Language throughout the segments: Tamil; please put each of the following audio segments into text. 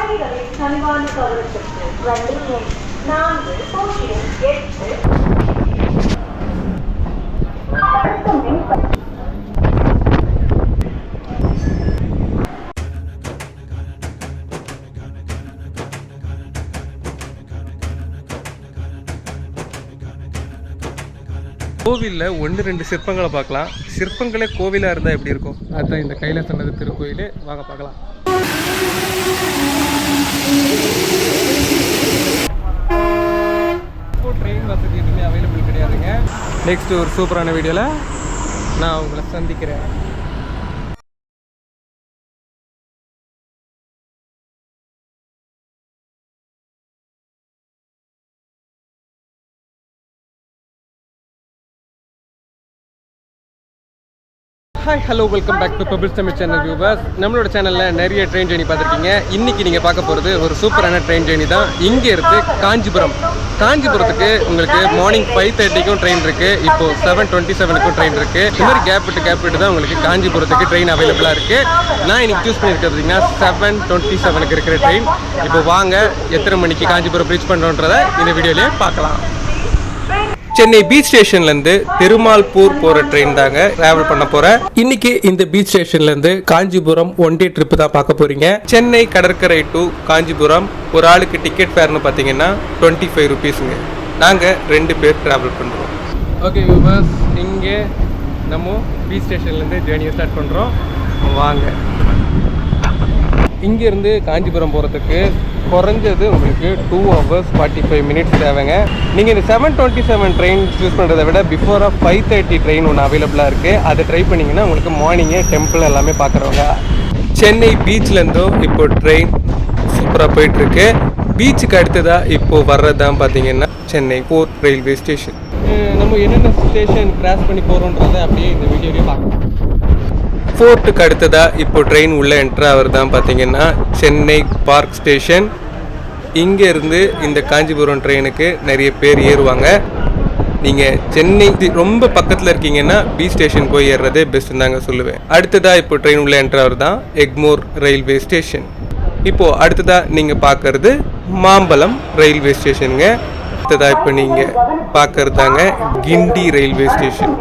பயணிகளின் கனிவான கவனத்திற்கு வண்டி எண் நான்கு பூஜ்ஜியம் எட்டு கோவிலில் ஒன்று ரெண்டு சிற்பங்களை பார்க்கலாம். சிற்பங்களே கோவிலாக இருந்தால் எப்படி இருக்கும்? அதுதான் இந்த கைலாசநதி திருக்கோயில் வாங்க பார்க்கலாம். ட்ரெயின் வசதி எதுவுமே அவைலபிள் கிடையாதுங்க. நெக்ஸ்ட் ஒரு சூப்பரான வீடியோவில் நான் உங்களை சந்திக்கிறேன். Hi hello welcome back to bubble Tamil channel viewers நம்மளோட சேனலில் நிறைய ட்ரெயின் ஜேர்னி பார்த்துருக்கீங்க. இன்னைக்கு நீங்கள் பார்க்க போகிறது ஒரு சூப்பரான ட்ரெயின் ஜேர்னி தான். இங்கே இருந்து காஞ்சிபுரம். காஞ்சிபுரத்துக்கு உங்களுக்கு மார்னிங் ஃபைவ் தேர்ட்டிக்கும் ட்ரெயின் இருக்குது இப்போ செவன் டுவெண்ட்டி செவனுக்கும் ட்ரெயின் இருக்குது இந்த மாதிரி கேப் விட்டு கேப் விட்டு தான் உங்களுக்கு காஞ்சிபுரத்துக்கு ட்ரெயின் அவைலபிளாக இருக்குது நான் இன்னைக்கு சூஸ் பண்ணியிருக்கிறது பார்த்தீங்கன்னா செவன் டுவெண்ட்டி செவனுக்கு இருக்கிற ட்ரெயின் இப்போ வாங்க எத்தனை மணிக்கு காஞ்சிபுரம் ரீச் பண்ணுறோன்றதை இந்த வீடியோலேயே பார்க்கலாம். சென்னை பீச் ஸ்டேஷன்ல இருந்து திருமால்பூர் போற ட்ரெயின் தாங்க டிராவல் பண்ண போறேன் இன்னைக்கு இந்த பீச் ஸ்டேஷன்ல இருந்து காஞ்சிபுரம் ஒன் டே ட்ரிப் தான் பார்க்க போறீங்க. சென்னை கடற்கரை டு காஞ்சிபுரம் ஒரு ஆளுக்கு டிக்கெட் ஃபேர்னு பார்த்தீங்கன்னா டுவெண்ட்டி ஃபைவ் ருபீஸுங்க நாங்கள் ரெண்டு பேர் டிராவல் பண்ணுறோம் ஓகே வியூவர்ஸ் இங்கே நம்ம பீச் ஸ்டேஷன்லேருந்து ஜேர்னியை ஸ்டார்ட் பண்ணுறோம் வாங்க. இங்கேருந்து காஞ்சிபுரம் போகிறதுக்கு குறைஞ்சது உங்களுக்கு two hours forty five minutes தேவைங்க. நீங்கள் இந்த seven twenty seven train choose பண்ணுறதை விட பிஃபோராக ஃபைவ் தேர்ட்டி ட்ரெயின் ஒன்று அவைலபிளாக இருக்குது அதை ட்ரை பண்ணிங்கன்னா உங்களுக்கு மார்னிங்கே டெம்பிள் எல்லாமே பார்க்குறவங்க சென்னை பீச்லேருந்தும் இப்போ ட்ரெயின் சூப்பராக போயிட்டுருக்கு. பீச்சுக்கு அடுத்ததாக இப்போது வர்றதான் பார்த்தீங்கன்னா சென்னை போர்ட் ரயில்வே ஸ்டேஷன் நம்ம என்னென்ன ஸ்டேஷன் கிராஸ் பண்ணி போகிறோன்றதை அப்படியே இந்த வீடியோலேயே பார்க்கலாம். ஃபோர்ட்டுக்கு அடுத்ததாக இப்போ ட்ரெயின் உள்ள என்ட்ரு ஆகிறது தான் பார்த்தீங்கன்னா சென்னை பார்க் ஸ்டேஷன் இங்கேருந்து இந்த காஞ்சிபுரம் ட்ரெயினுக்கு நிறைய பேர் ஏறுவாங்க. நீங்கள் சென்னை ரொம்ப பக்கத்தில் இருக்கீங்கன்னா பி ஸ்டேஷன் போய் ஏறுறதே பெஸ்ட்டுன்னு தாங்க சொல்லுவேன். அடுத்ததாக இப்போ ட்ரெயின் உள்ள என்ட்ரு தான் எக்மோர் ரயில்வே ஸ்டேஷன் இப்போது அடுத்ததாக நீங்கள் பார்க்குறது மாம்பலம் ரயில்வே ஸ்டேஷனுங்க அடுத்ததாக இப்போ நீங்கள் பார்க்கறது தாங்க கிண்டி ரயில்வே ஸ்டேஷன்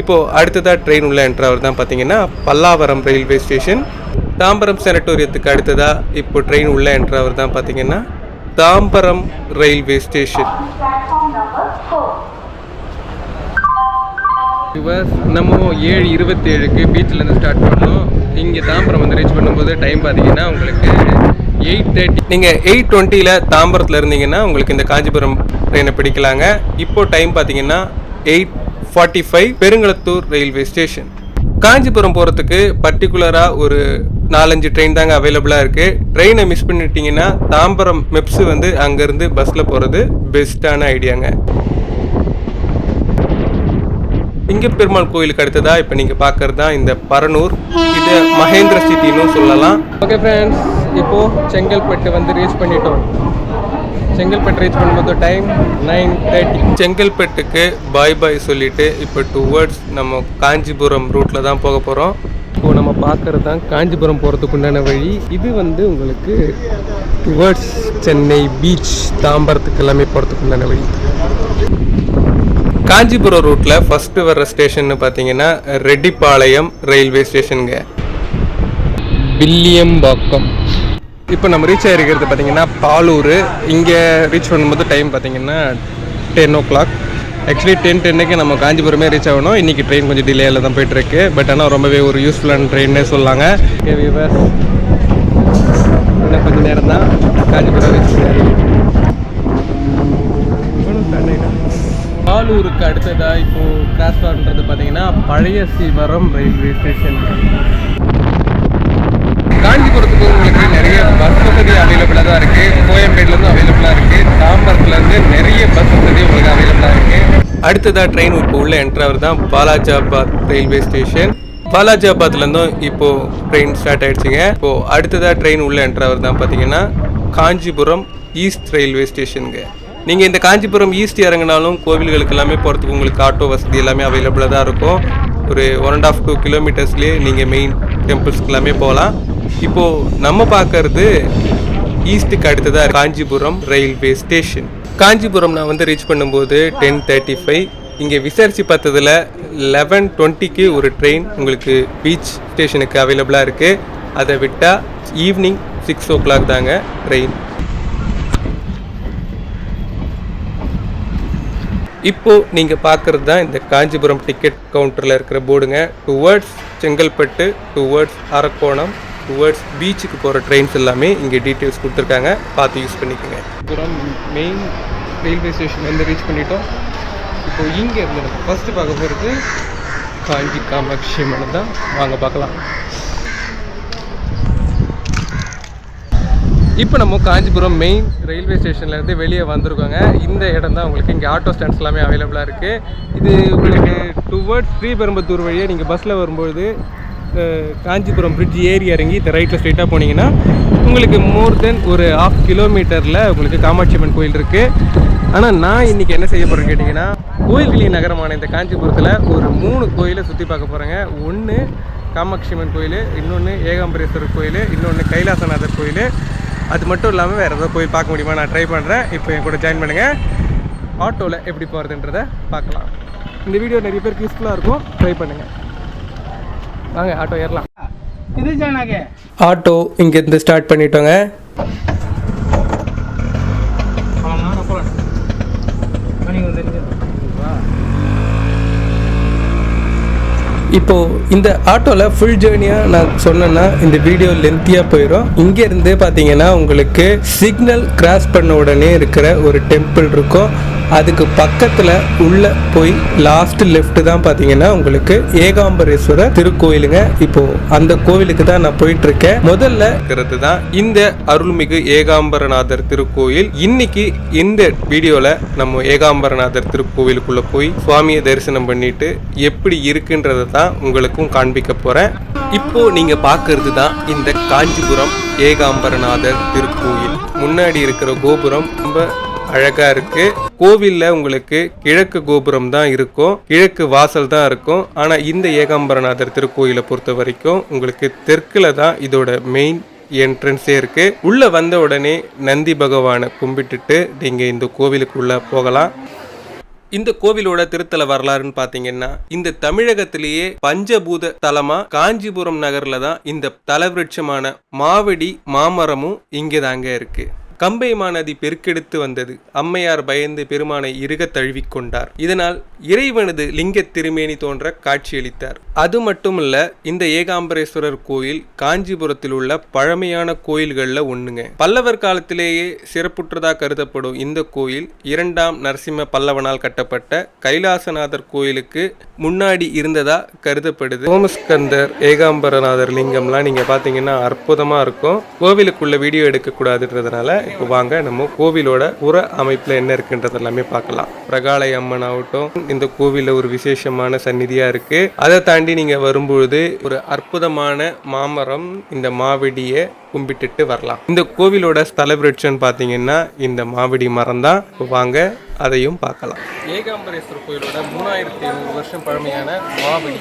இப்போது அடுத்ததாக ட்ரெயின் உள்ள என்ட்ரவர் தான் பார்த்தீங்கன்னா பல்லாவரம் ரயில்வே ஸ்டேஷன் தாம்பரம் செனட்டோரியத்துக்கு அடுத்ததாக இப்போ ட்ரெயின் உள்ள என்ட்ரவர் தான் பார்த்தீங்கன்னா தாம்பரம் ரயில்வே ஸ்டேஷன் பிளாட்ஃபார்ம் நம்ம ஏழு இருபத்தேழுக்கு பீச்சிலேருந்து ஸ்டார்ட் பண்ணோம். இங்கே தாம்பரம் வந்து ரீச் பண்ணும்போது டைம் பார்த்தீங்கன்னா உங்களுக்கு எயிட் தேர்ட்டி நீங்கள் எயிட் டுவெண்ட்டியில் தாம்பரத்தில் இருந்தீங்கன்னா உங்களுக்கு இந்த காஞ்சிபுரம் ட்ரெயினை பிடிக்கலாங்க. இப்போது டைம் பார்த்தீங்கன்னா eight forty five Perungalathur railway station Kanchipuram போகிறதுக்கு பர்டிகுலராக ஒரு நாலஞ்சு ட்ரெயின் தாங்க அவைலபிளாக இருக்குது ட்ரெயினை மிஸ் பண்ணிட்டீங்கன்னா தாம்பரம் மெப்ஸ் வந்து அங்கேருந்து பஸ்ஸில் போகிறது பெஸ்ட்டான ஐடியாங்க இங்க பெருமாள் கோயிலுக்கு அடுத்ததா இப்போ நீங்கள் பார்க்கறது தான் இந்த பரனூர். இது மகேந்திர சிட்டின்னு சொல்லலாம். ஓகே ஃப்ரெண்ட்ஸ் இப்போது செங்கல்பட்டு வந்து ரீச் பண்ணிட்டோம். செங்கல்பட்டு ரீச் பண்ணும்போது டைம் நைன் தேர்ட்டி செங்கல்பட்டுக்கு பாய் பாய் சொல்லிட்டு இப்போ டுவர்ட்ஸ் நம்ம காஞ்சிபுரம் ரூட்ல தான் போக போகிறோம் இப்போ நம்ம பார்க்கறது தான் காஞ்சிபுரம் போகிறதுக்கு உண்டான வழி. இது வந்து உங்களுக்கு டுவர்ட்ஸ் சென்னை பீச் தாம்பரத்துக்கு எல்லாமே போகிறதுக்கு உண்டான வழி. காஞ்சிபுரம் ரூட்ல ஃபர்ஸ்ட் வர்ற ஸ்டேஷன் பார்த்தீங்கன்னா ரெட்டிப்பாளையம் ரயில்வே ஸ்டேஷனுங்க வில்லியம்பாக்கம். இப்போ நம்ம ரீச் ஆகிருக்கிறது பார்த்தீங்கன்னா பாலூர். இங்கே ரீச் பண்ணும்போது டைம் பார்த்தீங்கன்னா ten o'clock actually ten டென்னுக்கு நம்ம காஞ்சிபுரமே ரீச் ஆகணும். இன்றைக்கி ட்ரெயின் கொஞ்சம் டிலேயில் தான் போயிட்டுருக்கு. பட் ஆனால் ரொம்பவே ஒரு யூஸ்ஃபுல்லான ட்ரெயின்னே சொல்லாங்க. ஓகே வியூவர்ஸ் இன்னும் கொஞ்சம் நேரம் தான். காஞ்சிபுரம் ரீச் பாலூருக்கு அடுத்ததாக இப்போ கிராஸ் பண்ணுறது பார்த்தீங்கன்னா பழைய சீவரம் ரயில்வே ஸ்டேஷன் காஞ்சிபுரத்துக்கு உங்களுக்கு நிறைய பஸ் வசதி அவைலபிளாக தான் இருக்கு. கோயம்பேடுலேருந்து அவைலபிளாக இருக்கு. தாம்பரத்துலேருந்து நிறைய பஸ் வசதி உங்களுக்கு அவைலபிளாக இருக்கு. அடுத்ததாக ட்ரெயின் இப்போ உள்ள என்ட்ராவர் தான் பாலாஜாபாத் ரயில்வே ஸ்டேஷன் பாலாஜாபாத்லேருந்தும் இப்போ ட்ரெயின் ஸ்டார்ட் ஆயிடுச்சுங்க. இப்போ அடுத்ததாக ட்ரெயின் உள்ள என்ட்ராவர் தான் பார்த்தீங்கன்னா காஞ்சிபுரம் ஈஸ்ட் ரயில்வே ஸ்டேஷனுங்க நீங்கள் இந்த காஞ்சிபுரம் ஈஸ்ட் இறங்கினாலும் கோவில்களுக்கு எல்லாமே போகிறதுக்கு உங்களுக்கு ஆட்டோ வசதி எல்லாமே அவைலபிளாக தான் இருக்கும். ஒரு ஒன் அண்ட் ஆஃப் டூ கிலோமீட்டர்ஸ்லேயே நீங்கள் மெயின் டெம்பிள்ஸ்க்கு எல்லாமே போகலாம். இப்போ நம்ம பார்க்கறது ஈஸ்ட்டுக்கு அடுத்ததாக காஞ்சிபுரம் ரயில்வே ஸ்டேஷன் காஞ்சிபுரம் நான் வந்து ரீச் பண்ணும்போது டென் தேர்ட்டி ஃபைவ் இங்கே விசாரித்து பார்த்ததுல லெவன் டுவெண்ட்டிக்கு ஒரு ட்ரெயின் உங்களுக்கு பீச் ஸ்டேஷனுக்கு அவைலபிளாக இருக்குது அதை விட்டால் ஈவினிங் சிக்ஸ் ஓ கிளாக் தாங்க ட்ரெயின் இப்போது நீங்கள் பார்க்குறது தான் இந்த காஞ்சிபுரம் டிக்கெட் கவுண்டரில் இருக்கிற போர்டுங்க towards Chengalpattu towards Arakkonam towards பீச்சுக்கு போகிற ட்ரெயின்ஸ் எல்லாமே இங்கே டீட்டெயில்ஸ் கொடுத்துருக்காங்க. பார்த்து யூஸ் பண்ணிக்கோங்க. அப்புறம் மெயின் ரயில்வே ஸ்டேஷன் வந்து ரீச் பண்ணிட்டோம். இப்போ இங்கே இருந்து நம்ம ஃபஸ்ட்டு பார்க்க போகிறது காஞ்சி காமாட்சி மனம் தான். வாங்க பார்க்கலாம். இப்போ நம்ம காஞ்சிபுரம் மெயின் ரயில்வே ஸ்டேஷன்லேருந்து வெளியே வந்திருக்கோங்க. இந்த இடம் தான் உங்களுக்கு இங்கே ஆட்டோ ஸ்டாண்ட்ஸ் எல்லாமே அவைலபிளாக இருக்குது இது உங்களுக்கு டுவர்ட்ஸ் ஸ்ரீபெரும்பத்தூர் வழியாக நீங்கள் பஸ்ஸில் வரும்பொழுது காஞ்சிபுரம் பிரிட்ஜ் ஏறி இறங்கி இந்த ரைட்டில் ஸ்ட்ரெயிட்டாக போனீங்கன்னா உங்களுக்கு மோர் தென் ஒரு ஆஃப் கிலோமீட்டரில் உங்களுக்கு காமாட்சி அம்மன் கோயில் இருக்குது ஆனால் நான் இன்றைக்கி என்ன செய்ய போகிறேன்னு கேட்டிங்கன்னா கோயில்களின் நகரமான இந்த காஞ்சிபுரத்தில் ஒரு மூணு கோயிலை சுற்றி பார்க்க போகிறேங்க ஒன்று காமாட்சி அம்மன் கோயில் இன்னொன்று ஏகாம்பரேஸ்வரர் கோயில் இன்னொன்று கைலாசநாதர் கோயில். அது மட்டும் இல்லாமல் வேறு ஏதாவது கோயில் பார்க்க முடியுமா? நான் ட்ரை பண்ணுறேன் இப்போ என் கூட ஜாயின் பண்ணுங்கள் ஆட்டோவில் எப்படி போகிறதுன்றதை பார்க்கலாம். இந்த வீடியோ நிறைய பேருக்கு யூஸ்ஃபுல்லாக இருக்கும். ட்ரை பண்ணுங்கள் வாங்க ஆட்டோ ஏறலாம். இது ஆட்டோ இங்க இருந்து ஸ்டார்ட் பண்ணிட்டோங்க. இப்போ இந்த ஆட்டோவில் ஃபுல் ஜேர்னியாக நான் சொன்னேன்னா இந்த வீடியோ லென்த்தியாக போயிடும் இங்கேருந்து பார்த்தீங்கன்னா உங்களுக்கு சிக்னல் கிராஸ் பண்ண உடனே இருக்கிற ஒரு டெம்பிள் இருக்கும். அதுக்கு பக்கத்தில் உள்ள போய் லாஸ்ட் லெஃப்ட் தான் பார்த்தீங்கன்னா உங்களுக்கு ஏகாம்பரேஸ்வரர் திருக்கோயிலுங்க. இப்போ அந்த கோவிலுக்கு தான் நான் போயிட்டு இருக்கேன் முதல்ல இருக்கிறது தான் இந்த அருள்மிகு ஏகாம்பரநாதர் திருக்கோயில். இன்னைக்கு இந்த வீடியோல நம்ம ஏகாம்பரநாதர் திருக்கோவிலுக்குள்ள போய் சுவாமியை தரிசனம் பண்ணிட்டு எப்படி இருக்குன்றதை தான் உங்களுக்கும் காண்பிக்க போறேன். இப்போ நீங்க பார்க்கிறது தான் இந்த காஞ்சிபுரம் ஏகாம்பரநாதர் திருக்கோயில். முன்னாடி இருக்கிற கோபுரம் ரொம்ப அழகா இருக்கு. கோவில்ல உங்களுக்கு கிழக்கு கோபுரம் தான் இருக்கும். கிழக்கு வாசல் தான் இருக்கும். ஆனா இந்த ஏகாம்பரநாதர் திருக்கோயிலை பொறுத்த வரைக்கும் உங்களுக்கு தெற்குல தான் இதோட மெயின் என்ட்ரன்ஸே இருக்கு. உள்ள வந்த உடனே நந்தி பகவானை கும்பிட்டுட்டு நீங்க இந்த கோவிலுக்குள்ள போகலாம். இந்த கோவிலோட திருத்தல வரலாறுன்னு பாத்தீங்கன்னா இந்த தமிழகத்திலேயே பஞ்சபூத தலமா காஞ்சிபுரம் நகர்ல தான் இந்த தலவிருட்சமான மாவடி மாமரமும் இங்கே தாங்க இருக்கு. கம்பை மாநதி பெருக்கெடுத்து வந்தது. அம்மையார் பயந்து பெருமானை இறுக தழுவிக்கொண்டார் இதனால் இறைவனது லிங்க திருமேனி தோன்ற காட்சியளித்தார். அது மட்டுமல்ல இந்த ஏகாம்பரேஸ்வரர் கோயில் காஞ்சிபுரத்தில் உள்ள பழமையான கோயில்களில் ஒண்ணுங்க. பல்லவர் காலத்திலேயே சிறப்புற்றதா கருதப்படும் இந்த கோயில் இரண்டாம் நரசிம்ம பல்லவனால் கட்டப்பட்ட கைலாசநாதர் கோயிலுக்கு முன்னாடி இருந்ததா கருதப்படுது. சோமஸ்கந்தர் ஏகாம்பரநாதர் லிங்கம்லாம் நீங்க பாத்தீங்கன்னா அற்புதமா இருக்கும். கோவிலுக்குள்ள வீடியோ எடுக்க கூடாதுன்றதுனால இப்போ வாங்க நம்ம கோவிலோட புற அமைப்பில் என்ன இருக்குன்றது எல்லாமே பார்க்கலாம். பிரகாலை அம்மன் ஆகட்டும் இந்த கோவிலில் ஒரு விசேஷமான சந்நிதியாக இருக்கு. அதை தாண்டி நீங்கள் வரும்பொழுது ஒரு அற்புதமான மாமரம் இந்த மாவெடியை கும்பிட்டுட்டு வரலாம். இந்த கோவிலோட ஸ்தல விருட்சம்னு பார்த்தீங்கன்னா இந்த மாவடி மரம் தான். வாங்க அதையும் பார்க்கலாம். ஏகாம்பரேஸ்வரர் கோயிலோட மூணாயிரத்தி ஐநூறு வருஷம் பழமையான மாவடி.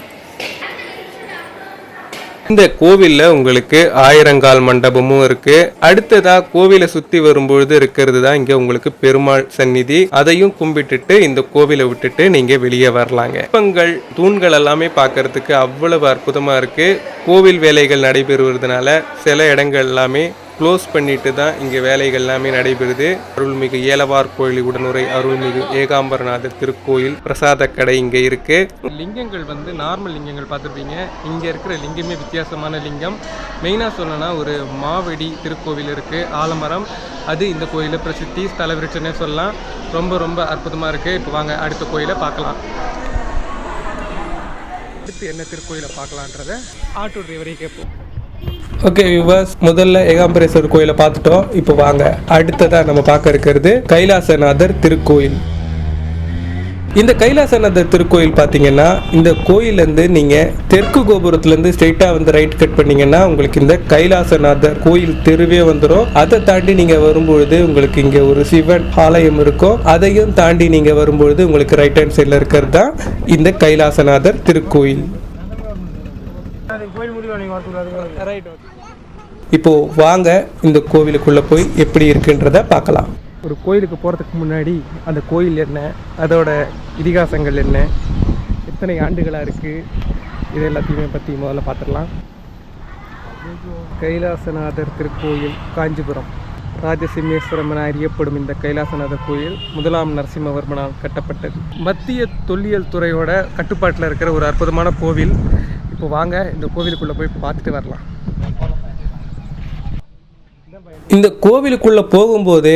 இந்த கோவில்ல உங்களுக்கு ஆயிரங்கால் மண்டபமும் இருக்கு. அடுத்ததா கோவிலை சுத்தி வரும்பொழுது இருக்கிறது தான் இங்க உங்களுக்கு பெருமாள் சந்நிதி. அதையும் கும்பிட்டுட்டு இந்த கோவிலை விட்டுட்டு நீங்க வெளியே வரலாங்க. சிற்பங்கள் தூண்கள் எல்லாமே பார்க்கறதுக்கு அவ்வளவு அற்புதமா இருக்கு. கோவில் வேலைகள் நடைபெறுவதனால சில இடங்கள் எல்லாமே க்ளோஸ் பண்ணிட்டு தான் இங்கே வேலைகள் எல்லாமே நடைபெறுது. அருள்மிகு ஏலவார் கோயில் உடனுரை அருள்மிகு ஏகாம்பரநாதர் திருக்கோயில் பிரசாத கடை இங்கே இருக்கு. லிங்கங்கள் வந்து நார்மல் லிங்கங்கள் பார்த்துருப்பீங்க. இங்கே இருக்கிற லிங்கமே வித்தியாசமான லிங்கம். மெயினாக சொல்லணும்னா ஒரு மாவெடி திருக்கோவில் இருக்கு ஆலமரம். அது இந்த கோயிலில் பிரசித்தி ஸ்தல விருட்சனே சொல்லலாம். ரொம்ப ரொம்ப அற்புதமாக இருக்கு. இப்போ வாங்க அடுத்த கோயிலை பார்க்கலாம். அடுத்து என்ன திருக்கோயிலை பார்க்கலான்றத ஆட்டோ டிரைவரை கேட்போம். ஓகே விவாஸ் முதல்ல ஏகாம்பரேஸ்வரர் கோயிலை பார்த்துட்டோம். இப்போ வாங்க. அடுத்ததாக நம்ம பார்க்க இருக்கிறது கைலாசநாதர் திருக்கோயில். இந்த கைலாசநாதர் திருக்கோயில் பார்த்தீங்கன்னா இந்த கோயிலேருந்து நீங்கள் தெற்கு கோபுரத்துலேருந்து ஸ்ட்ரெயிட்டாக வந்து ரைட் கட் பண்ணிங்கன்னா உங்களுக்கு இந்த கைலாசநாதர் கோயில் தெருவே வந்துடும் அதை தாண்டி நீங்கள் வரும்பொழுது உங்களுக்கு இங்கே ஒரு சிவன் ஆலயம் இருக்கும். அதையும் தாண்டி நீங்கள் வரும்பொழுது உங்களுக்கு ரைட் ஹேண்ட் சைடில் இருக்கிறது தான் இந்த கைலாசநாதர் திருக்கோயில். நீங்கள் வரக்கூடாது. ரைட் இப்போ வாங்க இந்த கோவிலுக்குள்ள போய் எப்படி இருக்குன்றத பார்க்கலாம். ஒரு கோயிலுக்கு போகிறதுக்கு முன்னாடி அந்த கோயில் என்ன அதோட இதிகாசங்கள் என்ன எத்தனை ஆண்டுகளாக இருக்குது இது எல்லாத்தையுமே பற்றி முதல்ல பார்த்துடலாம். கைலாசநாதர் திருக்கோயில் காஞ்சிபுரம். ராஜசிம்மேஸ்வரம் என அறியப்படும் இந்த கைலாசநாதர் கோயில் முதலாம் நரசிம்மவர்மனால் கட்டப்பட்டது. மத்திய தொல்லியல் துறையோட கட்டுப்பாட்டில் இருக்கிற ஒரு அற்புதமான கோவில் இப்போ வாங்க இந்த கோவிலுக்குள்ளே போய் பார்த்துட்டு வரலாம். இந்த கோவிலுக்குள்ளே போகும்போதே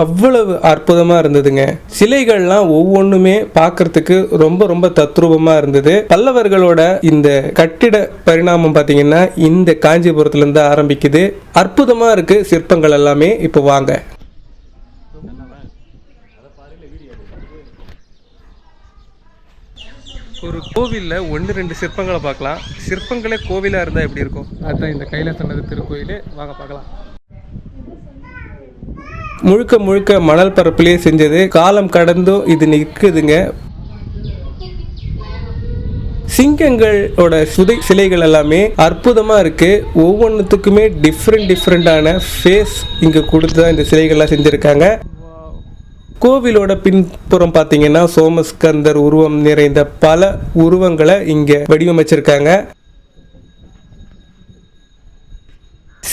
அவ்வளவு அற்புதமாக இருந்ததுங்க. சிலைகள்லாம் ஒவ்வொன்றுமே பார்க்கறதுக்கு ரொம்ப ரொம்ப தத்ரூபமாக இருந்தது. பல்லவர்களோட இந்த கட்டிட பரிணாமம் பார்த்தீங்கன்னா இந்த காஞ்சிபுரத்துலேருந்து ஆரம்பிக்குது. அற்புதமாக இருக்குது சிற்பங்கள் எல்லாமே. இப்போ வாங்க. ஒரு கோவிலில் ஒன்று ரெண்டு சிற்பங்களை பார்க்கலாம். சிற்பங்களே கோவிலாக இருந்தால் எப்படி இருக்கும்? அதுதான் இந்த கைலாசநாதர் திருக்கோயில். வாங்க பார்க்கலாம். முழுக்க முழுக்க மணல் பரப்பிலே செஞ்சது. காலம் கடந்தும் இது நிற்குதுங்க. சிங்கங்களோட சுதை சிலைகள் எல்லாமே அற்புதமா இருக்கு. ஒவ்வொன்றுத்துக்குமே டிஃப்ரெண்ட் டிஃப்ரெண்டான ஃபேஸ் இங்க கொடுத்து தான் இந்த சிலைகள்லாம் செஞ்சிருக்காங்க. கோவிலோட பின்புறம் பார்த்தீங்கன்னா சோமஸ்கந்தர் உருவம் நிறைந்த பல உருவங்களை இங்க வடிவமைச்சிருக்காங்க.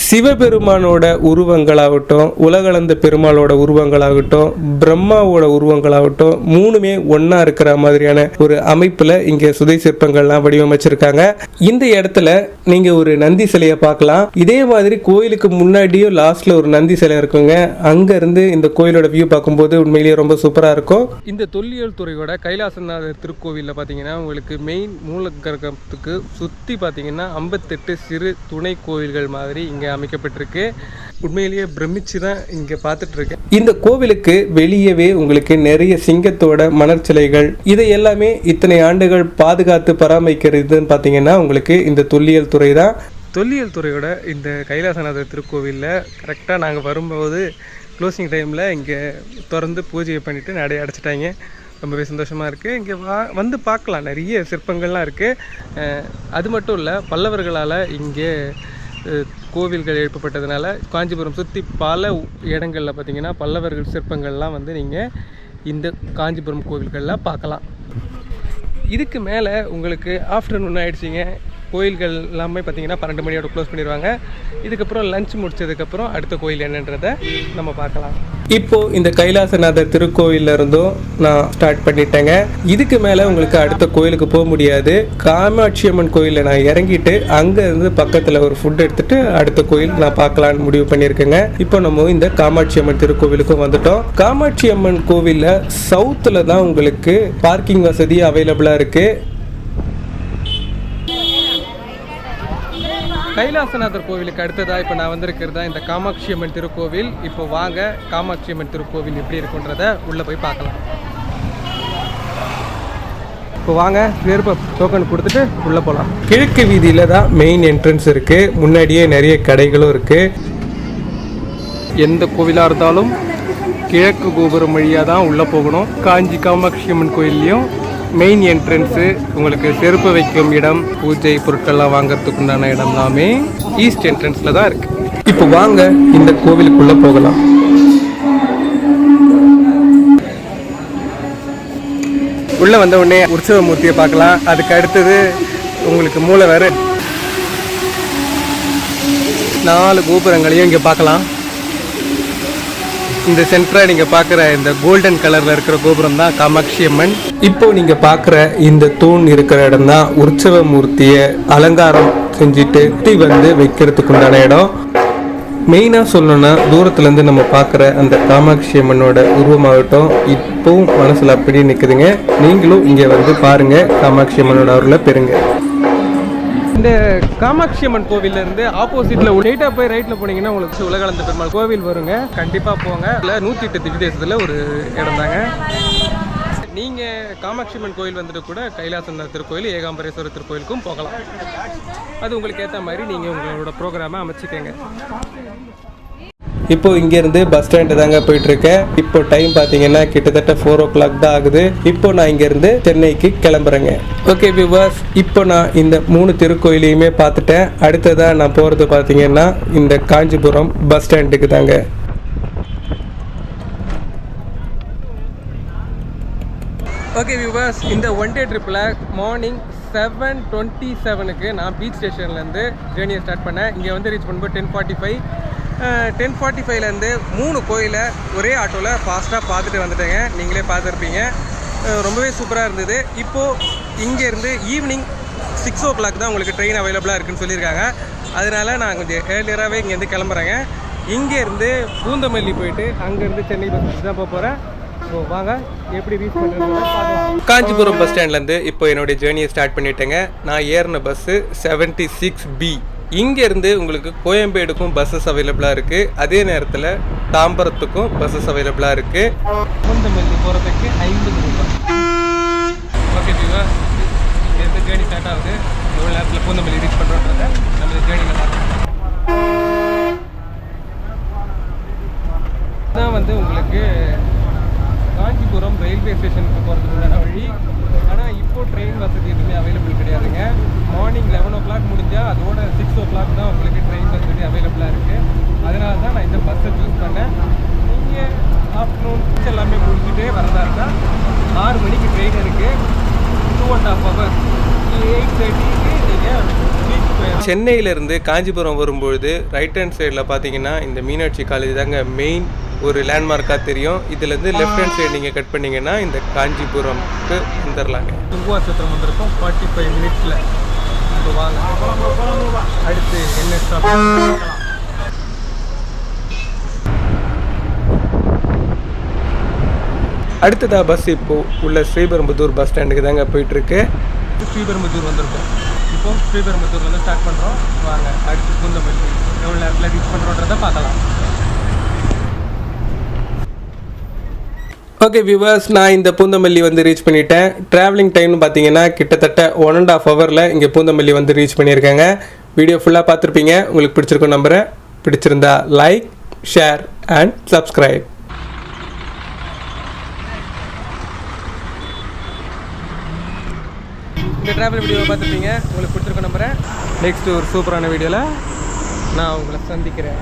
சிவபெருமானோட உருவங்களாகட்டும் உலகளந்த பெருமாளோட உருவங்களாகட்டும் பிரம்மாவோட உருவங்களாகட்டும் மூணுமே ஒன்றா இருக்கிற மாதிரியான ஒரு அமைப்புல இங்க சுதை சிற்பங்கள்லாம் வடிவமைச்சிருக்காங்க. இந்த இடத்துல நீங்க ஒரு நந்தி சிலையை பார்க்கலாம். இதே மாதிரி கோயிலுக்கு முன்னாடியும் லாஸ்ட்ல ஒரு நந்தி சிலை இருக்குங்க. அங்க இருந்து இந்த கோயிலோட வியூ பார்க்கும்போது உண்மையிலேயே ரொம்ப சூப்பரா இருக்கும். இந்த தொல்லியல் துறையோட கைலாசநாதர் திருக்கோவிலில் பார்த்தீங்கன்னா உங்களுக்கு மெயின் மூலகரகத்துக்கு சுற்றி பார்த்தீங்கன்னா ஐம்பத்தெட்டு சிறு துணை கோவில்கள் மாதிரி இங்கே அமைக்கப்பட்டிருக்கு. உண்மையிலேயே பிரமிச்சு தான் இங்கே பார்த்துட்டு இருக்கேன் இந்த கோவிலுக்கு வெளியவே உங்களுக்கு நிறைய சிங்கத்தோட மணற்சிலைகள் இதை எல்லாமே இத்தனை ஆண்டுகள் பாதுகாத்து பராமரிக்கிறதுன்னு பார்த்தீங்கன்னா உங்களுக்கு இந்த தொல்லியல் துறை தான். தொல்லியல் துறையோட இந்த கைலாசநாதர் திருக்கோவிலில் கரெக்டாக நாங்கள் வரும்போது க்ளோசிங் டைமில் இங்கே திறந்து பூஜையை பண்ணிவிட்டு நடை அடைச்சிட்டாங்க. ரொம்பவே சந்தோஷமாக இருக்குது இங்கே வா வந்து பார்க்கலாம். நிறைய சிற்பங்கள்லாம் இருக்குது அது மட்டும் இல்லை பல்லவர்களால் இங்கே கோவில்கள் எழுப்பப்பட்டதுனால காஞ்சிபுரம் சுற்றி பல இடங்களில் பார்த்தீங்கன்னா பல்லவர்கள் சிற்பங்கள்லாம் வந்து நீங்கள் இந்த காஞ்சிபுரம் கோவில்களில் பார்க்கலாம். இதுக்கு மேலே உங்களுக்கு ஆஃப்டர்நூன் ஆயிடுச்சிங்க. கோயில்கள் எல்லாமே பார்த்தீங்கன்னா பன்னெண்டு மணியோட க்ளோஸ் பண்ணிடுவாங்க. இதுக்கப்புறம் லஞ்ச் முடிச்சதுக்கப்புறம் அடுத்த கோயில் என்னன்றதை நம்ம பார்க்கலாம். இப்போ இந்த கைலாசநாதர் திருக்கோயில்ல இருந்தும் நான் ஸ்டார்ட் பண்ணிட்டேங்க. இதுக்கு மேலே உங்களுக்கு அடுத்த கோயிலுக்கு போக முடியாது. காமாட்சி அம்மன் கோயிலில் நான் இறங்கிட்டு அங்கே இருந்து பக்கத்தில் ஒரு ஃபுட் எடுத்துட்டு அடுத்த கோயில் நான் பார்க்கலான்னு முடிவு பண்ணியிருக்கேங்க. இப்போ நம்ம இந்த காமாட்சி அம்மன் திருக்கோவிலுக்கும் வந்துட்டோம். காமாட்சி அம்மன் கோவிலில் சவுத்தில் தான் உங்களுக்கு பார்க்கிங் வசதி அவைலபிளாக இருக்குது கைலாசநாதர் கோவிலுக்கு அடுத்ததாக இப்போ நான் வந்திருக்கிறதா இந்த காமாட்சி அம்மன் திருக்கோவில்? இப்போ வாங்க காமாட்சி அம்மன் திருக்கோவில் எப்படி இருக்குன்றத உள்ளே போய் பார்க்கலாம். இப்போ வாங்க விருப்ப டோக்கன் கொடுத்துட்டு உள்ளே போகலாம் கிழக்கு வீதியில் தான் மெயின் என்ட்ரன்ஸ் இருக்குது முன்னாடியே நிறைய கடைகளும் இருக்குது எந்த கோவிலாக இருந்தாலும் கிழக்கு கோபுரம் வழியாக தான் உள்ளே போகணும். காஞ்சி காமாட்சி அம்மன் கோயில்லையும் மெயின் என்ட்ரன்ஸு உங்களுக்கு செருப்பு வைக்கும் இடம் பூஜை பொருட்கள்லாம் வாங்குறதுக்கு உண்டான இடம் எல்லாமே ஈஸ்ட் என்ட்ரன்ஸில் தான் இருக்குது இப்போ வாங்க இந்த கோவிலுக்குள்ளே போகலாம். உள்ளே வந்த உடனே உற்சவ மூர்த்தியை பார்க்கலாம். அதுக்கு அடுத்தது உங்களுக்கு மூளை வேறு நாலு கோபுரங்களையும் இங்கே பார்க்கலாம். இந்த சென்டராக நீங்கள் பார்க்குற இந்த கோல்டன் கலரில் இருக்கிற கோபுரம் தான் காமாட்சி அம்மன். இப்போ நீங்கள் பார்க்குற இந்த தூண் இருக்கிற இடம் தான் உற்சவ மூர்த்தியை அலங்காரம் செஞ்சுட்டு சுத்தி வந்து வைக்கிறதுக்கு உண்டான இடம். மெயினாக சொல்லணும்னா தூரத்துலேருந்து நம்ம பார்க்குற அந்த காமாட்சி அம்மனோட உருவமாகட்டும் இப்போவும் மனசில் அப்படியே நிற்குதுங்க நீங்களும் இங்கே வந்து பாருங்கள் காமாட்சி அம்மனோட அருளை பெறுங்க. இந்த காமாட்சி அம்மன் கோவில்ல இருந்து ஆப்போசிட்ல லைட்டா போய் ரைட்ல போனீங்கன்னா உங்களுக்கு உலகளந்த பெருமாள் கோவில் வருங்க. கண்டிப்பா போங்க. இல்லை நூத்தி எட்டு திவ்ய தேசத்துல ஒரு இடம் தாங்க. நீங்க காமாட்சி அம்மன் கோயில் வந்துட்டு கூட கைலாசநாதர் திருக்கோயில் ஏகாம்பரேஸ்வரர் திருக்கோயிலுக்கும் போகலாம். அது உங்களுக்கு ஏற்ற மாதிரி நீங்க உங்களோட ப்ரோக்ராமை அமைச்சுக்கங்க. இப்போ இங்கேருந்து பஸ் ஸ்டாண்டு தாங்க போயிட்டுருக்கேன். இப்போ டைம் பார்த்தீங்கன்னா கிட்டத்தட்ட ஃபோர் ஓ கிளாக் தான் ஆகுது. இப்போ நான் இங்கேருந்து சென்னைக்கு கிளம்புறேங்க. ஓகே விவாஸ் இப்போ நான் இந்த மூணு திருக்கோயிலையுமே பார்த்துட்டேன். அடுத்ததாக நான் போகிறது பார்த்தீங்கன்னா இந்த காஞ்சிபுரம் பஸ் ஸ்டாண்டுக்கு தாங்க. ஓகே வியூவர்ஸ் இந்த ஒன் டே ட்ரிப்பில் மார்னிங் செவன் டுவெண்ட்டி செவனுக்கு நான் பீச் ஸ்டேஷன்லேருந்து ஜேர்னியை ஸ்டார்ட் பண்ணேன். இங்கே வந்து ரீச் பண்ணும்போது ten forty five ten forty ஃபைவ்லேருந்து மூணு கோயிலை ஒரே ஆட்டோவில் ஃபாஸ்ட்டாக பார்த்துட்டு வந்துட்டேங்க. நீங்களே பார்த்துருப்பீங்க. ரொம்பவே சூப்பராக இருந்தது. இப்போது இங்கேருந்து ஈவினிங் சிக்ஸ் ஓ கிளாக் தான் உங்களுக்கு ட்ரெயின் அவைலபிளாக இருக்குதுன்னு சொல்லியிருக்காங்க. அதனால் நான் கொஞ்சம் ஏர்லியராகவே இங்கேருந்து கிளம்புறேங்க. இங்கேருந்து பூந்தமல்லி போயிட்டு அங்கேருந்து சென்னை பஸ் தான் போக போகிறேன் ஸோ வாங்க. எப்படி ரீச் பண்ணுறது காஞ்சிபுரம் பஸ் ஸ்டாண்ட்லேருந்து இப்போ என்னுடைய ஜேர்னியை ஸ்டார்ட் பண்ணிட்டேங்க. நான் ஏறின பஸ்ஸு செவன்ட்டி சிக்ஸ் பி இங்கேருந்து உங்களுக்கு கோயம்பேடுக்கும் பஸ்ஸஸ் அவைலபிளாக இருக்குது அதே நேரத்தில் தாம்பரத்துக்கும் பஸ்ஸஸ் அவைலபிளாக இருக்குது பூந்தமல்லி போகிறதுக்கு ஐம்பது ரூபாய் ஓகே ஜீவா இங்கேருந்து ஜேர்னி ஸ்டார்ட் ஆகுது. எவ்வளோ நேரத்தில் பூந்தமல்லி ரீச் பண்ணுறோன்றத நம்ம ஜேர்னியில் பார்க்கலாம். தான் வந்து உங்களுக்கு காஞ்சிபுரம் ரயில்வே ஸ்டேஷனுக்கு போகிறதுக்குண்டான வழி. ஆனால் இப்போது ட்ரெயின் வசதி எதுவுமே அவைலபிள் கிடையாதுங்க. மார்னிங் லெவன் ஓ கிளாக் முடிஞ்சால் அதோட சிக்ஸ் ஓ கிளாக் தான் உங்களுக்கு ட்ரெயின் வசதி அவைலபிளாக இருக்குது அதனால தான் நான் இந்த பஸ்ஸை சூஸ் பண்ணேன். நீங்கள் ஆஃப்டர்நூன் எல்லாமே முடிச்சுட்டே வரதா இருந்தால் ஆறு மணிக்கு ட்ரெயின் இருக்குது two and half hour eight தேர்ட்டிக்கு நீங்கள் சென்னையிலேருந்து காஞ்சிபுரம் வரும்பொழுது ரைட் ஹேண்ட் சைடில் பார்த்தீங்கன்னா இந்த மீனாட்சி காலேஜ் தாங்க மெயின் ஒரு லேண்ட்மார்க்காக தெரியும். இதுலேருந்து லெஃப்ட் ஹேண்ட் சைடு நீங்கள் கட் பண்ணீங்கன்னா இந்த காஞ்சிபுரம்க்கு வந்துடலாங்க சத்திரம் வந்திருக்கோம். ஃபார்ட்டி ஃபைவ் மினிட்ஸில் இப்போ வாங்க. அடுத்து என்ன ஸ்டாப் அடுத்ததா பஸ் இப்போ உள்ள ஸ்ரீபெரும்புதூர் பஸ் ஸ்டாண்டுக்கு தாங்க போயிட்டுருக்கு. ஸ்ரீபெரும்புதூர் வந்திருக்கோம். இப்போ ஸ்ரீபெரும்புதூர் வந்து ஸ்டார்ட் பண்ணுறோம் வாங்க. அடுத்து பூந்தமல்லி எவ்வளோ நேரத்தில் ரீச் பண்ணுறோன்றதை பார்க்கலாம். ஓகே வியூவர்ஸ் நான் இந்த பூந்தமல்லி வந்து ரீச் பண்ணிட்டேன். ட்ராவலிங் டைம்னு பார்த்தீங்கன்னா கிட்டத்தட்ட ஒன் அண்ட் ஆஃப் ஹவரில் இங்கே பூந்தமல்லி வந்து ரீச் பண்ணியிருக்காங்க. வீடியோ ஃபுல்லாக பார்த்துருப்பீங்க உங்களுக்கு பிடிச்சிருக்கும் நம்புகிறேன் பிடிச்சிருந்தா லைக் ஷேர் அண்ட் சப்ஸ்கிரைப் இந்த ட்ராவல் வீடியோவை பார்த்துருப்பீங்க உங்களுக்கு பிடிச்சிருக்க நம்புறேன். நெக்ஸ்ட் ஒரு சூப்பரான வீடியோவில் நான் உங்களை சந்திக்கிறேன்.